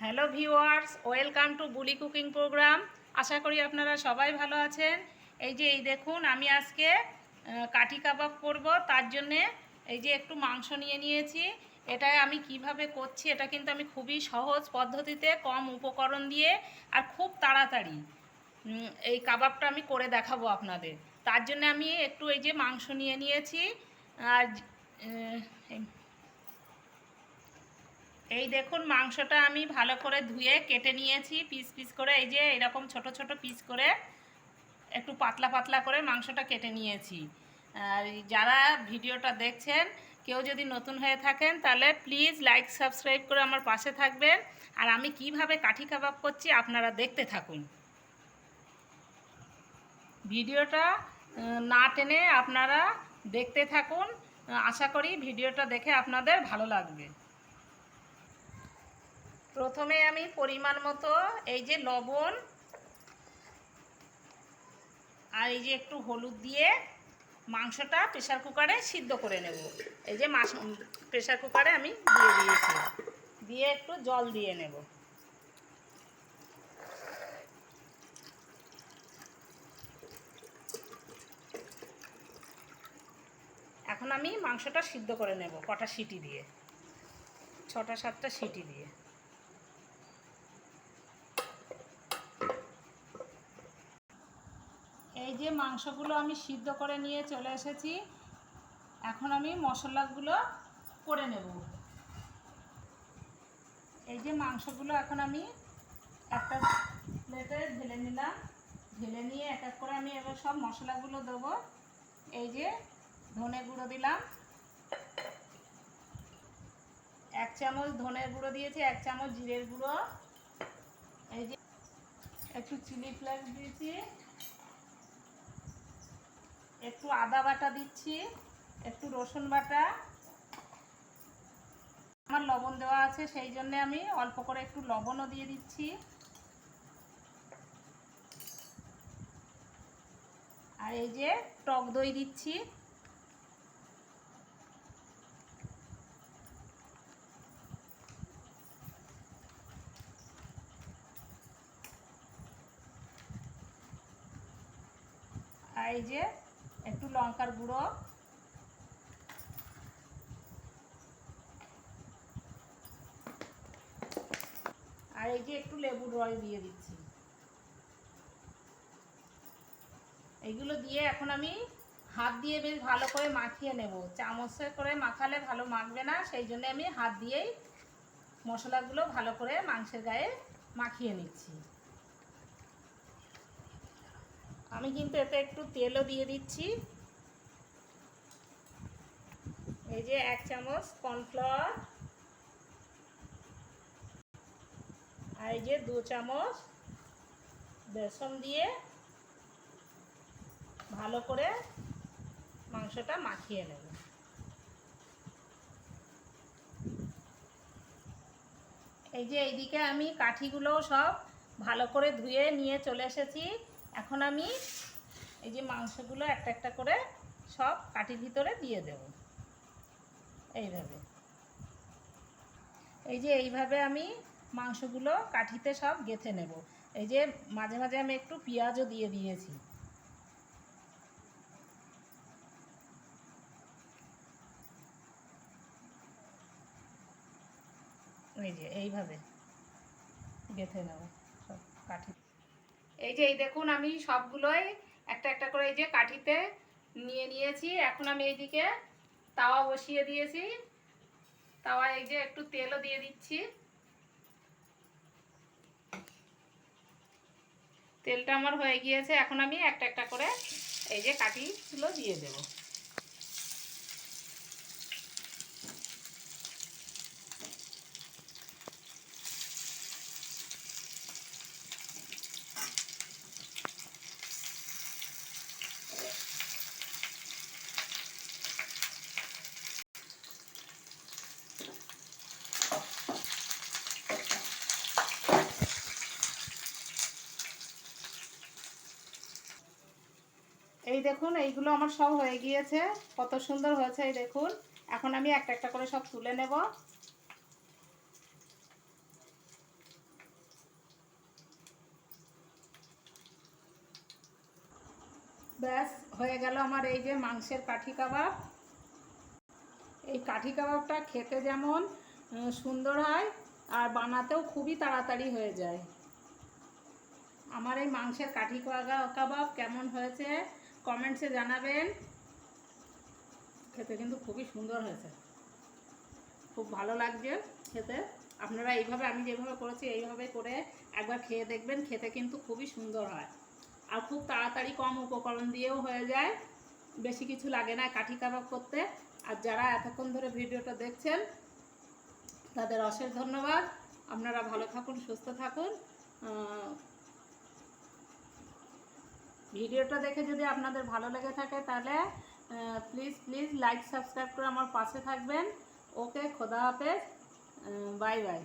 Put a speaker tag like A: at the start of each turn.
A: Hello viewers, welcome to bully cooking program. আশা করি আপনারা সবাই ভালো আছেন। এই যে, এই দেখুন, আমি আজকে কাঠি কাবাব করব। তার জন্যে এই যে, একটু মাংস নিয়ে নিয়েছি। এটা আমি কীভাবে করছি, এটা কিন্তু আমি খুবই সহজ পদ্ধতিতে কম উপকরণ দিয়ে আর খুব তাড়াতাড়ি এই কাবাবটা আমি করে দেখাবো আপনাদের। তার জন্য আমি একটু এই যে, মাংস নিয়ে নিয়েছি। আর এই- দেখুন, মাংসটা আমি ভালো করে ধুয়ে কেটে নিয়েছি পিস পিস করে। এই যে এরকম ছোট ছোট পিস করে একটু পাতলা পাতলা করে মাংসটা কেটে নিয়েছি। আর যারা ভিডিওটা দেখছেন, কেউ যদি নতুন হয়ে থাকেন, তাহলে প্লিজ লাইক, সাবস্ক্রাইব করে আমার পাশে থাকবেন। আর আমি কীভাবে কাঠি কাবাব করছি আপনারা দেখতে থাকুন। ভিডিওটা না টেনে আপনারা দেখতে থাকুন। আশা করি ভিডিওটা দেখে আপনাদের ভালো লাগবে। প্রথমে আমি পরিমাণ মতো এই যে লবণ আর এই যে একটু হলুদ দিয়ে মাংসটা প্রেশার কুকারে সিদ্ধ করে নেব। এই যে মাছ প্রেশার কুকারে আমি দিয়ে দিয়েছি। দিয়ে একটু জল দিয়ে নেব। এখন আমি মাংসটা সিদ্ধ করে নেব কটা সিটি দিয়ে। ছটা, সাতটা সিটি দিয়ে এই যে মাংসগুলো আমি সিদ্ধ করে নিয়ে চলে এসেছি, এখন আমি মশলাগুলো করে নেব। এই যে মাংসগুলো এখন আমি একটা প্লেটে ঢেলে নিলাম। ঢেলে নিয়ে এক এক করে আমি এবার সব মশলাগুলো দেবো। এই যে ধনে গুঁড়ো দিলাম। এক চামচ ধনের গুঁড়ো দিয়েছি, এক চামচ জিরের গুঁড়ো। এই যে একটু চিলি ফ্লেক্স দিয়েছি। একটু আদা বাটা দিচ্ছি, একটু রসুন বাটা। আমার লবণ দেওয়া আছে, সেই জন্য আমি অল্প করে একটু লবণও দিয়ে দিচ্ছি। আর এই যে টক দই দিচ্ছি। আর এই যে একটু লঙ্কার গুঁড়ো। আর এই যে একটু লেবুর রস দিয়ে দিচ্ছি। এগুলো দিয়ে এখন আমি হাত দিয়ে বেশ ভালো করে মাখিয়ে নেব। চামচে করে মাখালে ভালো মাখবে না, সেই জন্য আমি হাত দিয়েই মশলাগুলো ভালো করে মাংসের গায়ে মাখিয়ে নিচ্ছি। আমি কিন্তু এতে একটু তেলও দিয়ে দিচ্ছি। এই যে এক চামচ কর্নফ্লাওয়ার। আর এই যে দু চামচ বেসন দিয়ে ভালো করে মাংসটা মাখিয়ে নেব। এই যে এইদিকে আমি কাঠিগুলোও সব ভালো করে ধুয়ে নিয়ে চলে এসেছি। এখন আমি এই যে মাংসগুলো একটা একটা করে সব কাঠির ভিতরে দিয়ে দেব। এইভাবে। এই যে এইভাবে আমি মাংসগুলো কাঠিতে সব গেথে নেব। এই যে মাঝে মাঝে আমি একটু পেঁয়াজও দিয়ে দিয়েছি। এই যে এইভাবে গেথে নেব সব কাঠি এই যে এই দেখুন, আমি সবগুলোই একটা একটা করে এই যে কাঠিতে নিয়ে নিয়েছি। এখন আমি এইদিকে তাওয়া বসিয়ে দিয়েছি। তাওয়া এই যে একটু তেলও দিয়ে দিচ্ছি। তেলটা আমার হয়ে গিয়েছে। এখন আমি একটা একটা করে এই যে কাঠিগুলো দিয়ে দেবো। এই দেখুন, এইগুলো আমার সব হয়ে গিয়েছে। কত সুন্দর হয়েছে এই দেখুন। এখন আমি একটা একটা করে সব তুলে নেব। ব্যাস, হয়ে গেল আমার এই যে মাংসের কাঠি কাবাব। এই কাঠি কাবাবটা খেতে যেমন সুন্দর হয়, আর বানাতেও খুবই তাড়াতাড়ি হয়ে যায়। আমার এই মাংসের কাঠি কাবাব কেমন হয়েছে? কমেন্টসে জানাবেন। খেতে কিন্তু খুবই সুন্দর হয়েছে। খুব ভালো লাগছে খেতে। আপনারা এইভাবে, আমি যেভাবে করেছি এইভাবে করে একবার খেয়ে দেখবেন, খেতে কিন্তু খুবই সুন্দর হয়। আর খুব তাড়াতাড়ি কম উপকরণ দিয়েও হয়ে যায়। বেশি কিছু লাগে না কাঠি কাবাব করতে। আর যারা এতক্ষণ ধরে ভিডিওটা দেখছেন, তাদের অশেষ ধন্যবাদ। আপনারা ভালো থাকুন, সুস্থ থাকুন। ভিডিওটা দেখে যদি আপনাদের ভালো লেগে থাকে তাহলে প্লিজ প্লিজ লাইক সাবস্ক্রাইব করে আমার পাশে থাকবেন। ওকে, খোদা হাফেজ বাই বাই